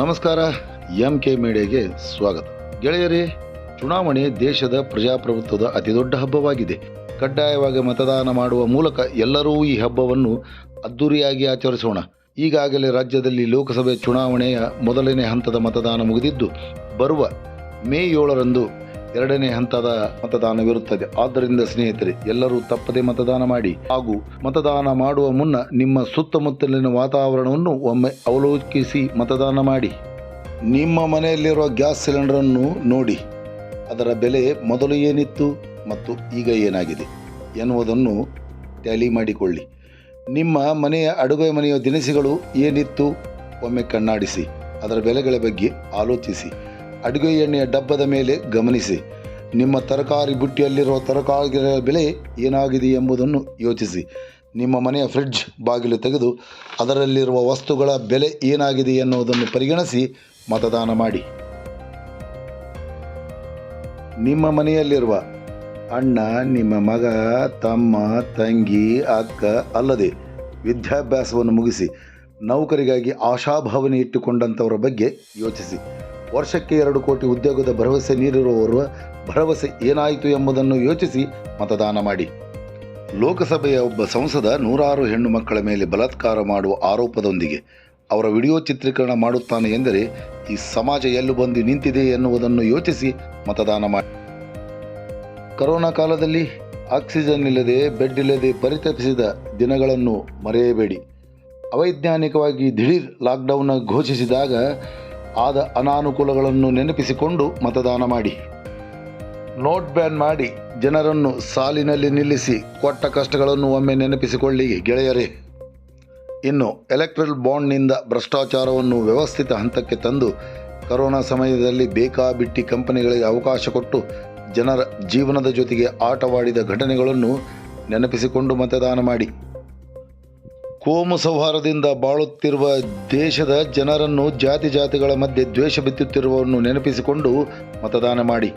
ನಮಸ್ಕಾರ M K ಮೀಡಿಯಾಗೆ ಸ್ವಾಗತ. ಗೆಳೆಯರೇ, ಚುನಾವಣೆ ದೇಶದ ಪ್ರಜಾಪ್ರಭುತ್ವದ ಅತಿದೊಡ್ಡ ಹಬ್ಬವಾಗಿದೆ. ಕಡ್ಡಾಯವಾಗಿ ಮತದಾನ ಮಾಡುವ ಮೂಲಕ ಎಲ್ಲರೂ ಈ ಹಬ್ಬವನ್ನು ಅದ್ದೂರಿಯಾಗಿ ಆಚರಿಸೋಣ. ಈಗಾಗಲೇ ರಾಜ್ಯದಲ್ಲಿ ಲೋಕಸಭೆ ಚುನಾವಣೆಯ ಮೊದಲನೇ ಹಂತದ ಮತದಾನ ಮುಗಿದಿದ್ದು, ಬರುವ ಮೇ ಏಳರಂದು ಎರಡನೇ ಹಂತದ ಮತದಾನವಿರುತ್ತದೆ. ಆದ್ದರಿಂದ ಸ್ನೇಹಿತರೆ, ಎಲ್ಲರೂ ತಪ್ಪದೆ ಮತದಾನ ಮಾಡಿ. ಹಾಗೂ ಮತದಾನ ಮಾಡುವ ಮುನ್ನ ನಿಮ್ಮ ಸುತ್ತಮುತ್ತಲಿನ ವಾತಾವರಣವನ್ನು ಒಮ್ಮೆ ಅವಲೋಕಿಸಿ ಮತದಾನ ಮಾಡಿ. ನಿಮ್ಮ ಮನೆಯಲ್ಲಿರುವ ಗ್ಯಾಸ್ ಸಿಲಿಂಡರನ್ನು ನೋಡಿ. ಅದರ ಬೆಲೆ ಮೊದಲು ಏನಿತ್ತು ಮತ್ತು ಈಗ ಏನಾಗಿದೆ ಎನ್ನುವುದನ್ನು ಟ್ಯಾಲಿ ಮಾಡಿಕೊಳ್ಳಿ. ನಿಮ್ಮ ಮನೆಯ ಅಡುಗೆ ಮನೆಯ ದಿನಸಿಗಳು ಏನಿತ್ತು ಒಮ್ಮೆ ಕಣ್ಣಾಡಿಸಿ. ಅದರ ಬೆಲೆಗಳ ಬಗ್ಗೆ ಆಲೋಚಿಸಿ. ಅಡುಗೆ ಎಣ್ಣೆಯ ಡಬ್ಬದ ಮೇಲೆ ಗಮನಿಸಿ. ನಿಮ್ಮ ತರಕಾರಿ ಬುಟ್ಟಿಯಲ್ಲಿರುವ ತರಕಾರಿಗಳ ಬೆಲೆ ಏನಾಗಿದೆ ಎಂಬುದನ್ನು ಯೋಚಿಸಿ. ನಿಮ್ಮ ಮನೆಯ ಫ್ರಿಡ್ಜ್ ಬಾಗಿಲು ತೆಗೆದು ಅದರಲ್ಲಿರುವ ವಸ್ತುಗಳ ಬೆಲೆ ಏನಾಗಿದೆ ಎನ್ನುವುದನ್ನು ಪರಿಗಣಿಸಿ ಮತದಾನ ಮಾಡಿ. ನಿಮ್ಮ ಮನೆಯಲ್ಲಿರುವ ಅಣ್ಣ, ನಿಮ್ಮ ಮಗ, ತಮ್ಮ, ತಂಗಿ, ಅಕ್ಕ ಅಲ್ಲದೆ ವಿದ್ಯಾಭ್ಯಾಸವನ್ನು ಮುಗಿಸಿ ನೌಕರಿಗಾಗಿ ಆಶಾಭಾವನೆ ಇಟ್ಟುಕೊಂಡಂಥವರ ಬಗ್ಗೆ ಯೋಚಿಸಿ. ವರ್ಷಕ್ಕೆ ಎರಡು ಕೋಟಿ ಉದ್ಯೋಗದ ಭರವಸೆ ನೀಡಿರುವವರ ಭರವಸೆ ಏನಾಯಿತು ಎಂಬುದನ್ನು ಯೋಚಿಸಿ ಮತದಾನ ಮಾಡಿ. ಲೋಕಸಭೆಯ ಒಬ್ಬ ಸಂಸದ ನೂರಾರು ಹೆಣ್ಣು ಮಕ್ಕಳ ಮೇಲೆ ಬಲಾತ್ಕಾರ ಮಾಡುವ ಆರೋಪದೊಂದಿಗೆ ಅವರ ವಿಡಿಯೋ ಚಿತ್ರೀಕರಣ ಮಾಡುತ್ತಾನೆ ಎಂದರೆ ಈ ಸಮಾಜ ಎಲ್ಲೂ ಬಂದು ನಿಂತಿದೆ ಎನ್ನುವುದನ್ನು ಯೋಚಿಸಿ ಮತದಾನ ಮಾಡಿ. ಕರೋನಾ ಕಾಲದಲ್ಲಿ ಆಕ್ಸಿಜನ್ ಇಲ್ಲದೆ ಬೆಡ್ ಇಲ್ಲದೆ ಪರಿತಪಿಸಿದ ದಿನಗಳನ್ನು ಮರೆಯಬೇಡಿ. ಅವೈಜ್ಞಾನಿಕವಾಗಿ ದಿಢೀರ್ ಲಾಕ್ಡೌನ್ ಘೋಷಿಸಿದಾಗ ಆದ ಅನಾನುಕೂಲಗಳನ್ನು ನೆನಪಿಸಿಕೊಂಡು ಮತದಾನ ಮಾಡಿ. ನೋಟ್ ಬ್ಯಾನ್ ಮಾಡಿ ಜನರನ್ನು ಸಾಲಿನಲ್ಲಿ ನಿಲ್ಲಿಸಿ ಕೊಟ್ಟ ಕಷ್ಟಗಳನ್ನು ಒಮ್ಮೆ ನೆನಪಿಸಿಕೊಳ್ಳಿ ಗೆಳೆಯರೇ. ಇನ್ನು ಎಲೆಕ್ಟ್ರಲ್ ಬಾಂಡ್ನಿಂದ ಭ್ರಷ್ಟಾಚಾರವನ್ನು ವ್ಯವಸ್ಥಿತ ಹಂತಕ್ಕೆ ತಂದು ಕರೋನಾ ಸಮಯದಲ್ಲಿ ಬೇಕಾಬಿಟ್ಟಿ ಕಂಪನಿಗಳಿಗೆ ಅವಕಾಶ ಕೊಟ್ಟು ಜನರ ಜೀವನದ ಜೊತೆಗೆ ಆಟವಾಡಿದ ಘಟನೆಗಳನ್ನು ನೆನಪಿಸಿಕೊಂಡು ಮತದಾನ ಮಾಡಿ. ಕೋಮು ಸೌಹಾರದಿಂದ ಬಾಳುತ್ತಿರುವ ದೇಶದ ಜನರನ್ನು ಜಾತಿ ಜಾತಿಗಳ ಮಧ್ಯೆ ದ್ವೇಷ ಬಿತ್ತುತ್ತಿರುವವನ್ನು ನೆನಪಿಸಿಕೊಂಡು ಮತದಾನ ಮಾಡಿ.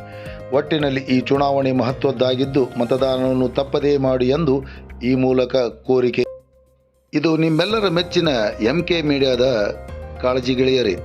ಒಟ್ಟಿನಲ್ಲಿ ಈ ಚುನಾವಣೆ ಮಹತ್ವದ್ದಾಗಿದ್ದು ಮತದಾನವನ್ನು ತಪ್ಪದೇ ಮಾಡಿ ಎಂದು ಈ ಮೂಲಕ ಕೋರಿಕೆ. ಇದು ನಿಮ್ಮೆಲ್ಲರ ಮೆಚ್ಚಿನ ಎಂ ಕೆ ಮೀಡಿಯಾದ ಕಾಳಜಿ ಗೆಳೆಯರೇ